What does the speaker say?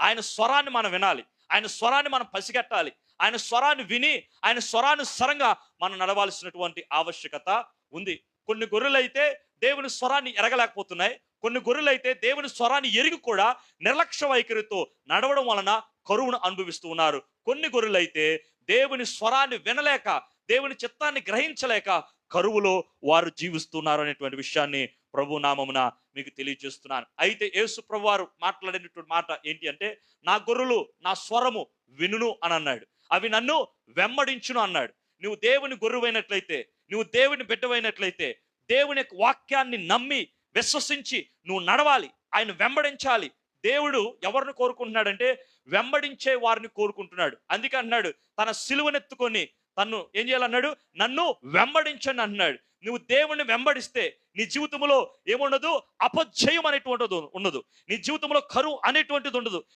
ఆయన స్వరాన్ని మనం వినాలి. ఆయన స్వరాన్ని మనం పసిగట్టాలి. ఆయన స్వరాన్ని విని ఆయన స్వరానుసరంగా మనం నడవాల్సినటువంటి ఆవశ్యకత ఉంది. కొన్ని గొర్రెలైతే దేవుని స్వరాన్ని ఎరగలేకపోతున్నాయి. కొన్ని గొర్రెలైతే దేవుని స్వరాన్ని ఎరిగి కూడా నిర్లక్ష్య వైఖరితో నడవడం వలన కరువును అనుభవిస్తూ ఉన్నారు. కొన్ని గొర్రెలైతే దేవుని స్వరాన్ని వినలేక దేవుని చిత్తాన్ని గ్రహించలేక కరువులో వారు జీవిస్తున్నారు అనేటువంటి విషయాన్ని ప్రభు నామమున మీకు తెలియజేస్తున్నాను. అయితే యేసు ప్రభు వారు మాట్లాడినటువంటి మాట ఏంటి అంటే నా గొర్రెలు నా స్వరము వినును అని అన్నాడు. అవి నన్ను వెంబడించును అన్నాడు. నువ్వు దేవుని గొర్రువైనట్లయితే నువ్వు దేవుని బిడ్డవైనట్లయితే దేవుని యొక్క వాక్యాన్ని నమ్మి విశ్వసించి నువ్వు నడవాలి ఆయన వెంబడించాలి. దేవుడు ఎవరిని కోరుకుంటున్నాడంటే వెంబడించే వారిని కోరుకుంటున్నాడు. అందుకే అన్నాడు తన సిలువనెత్తుకొని తను ఏం చేయాలన్నాడు? నన్ను వెంబడించండి అన్నాడు. నువ్వు దేవుణ్ణి వెంబడిస్తే నీ జీవితంలో ఏముండదు? అపజయం అనేటువంటిది ఉండదు నీ జీవితంలో కరువు అనేటువంటిది ఉండదు.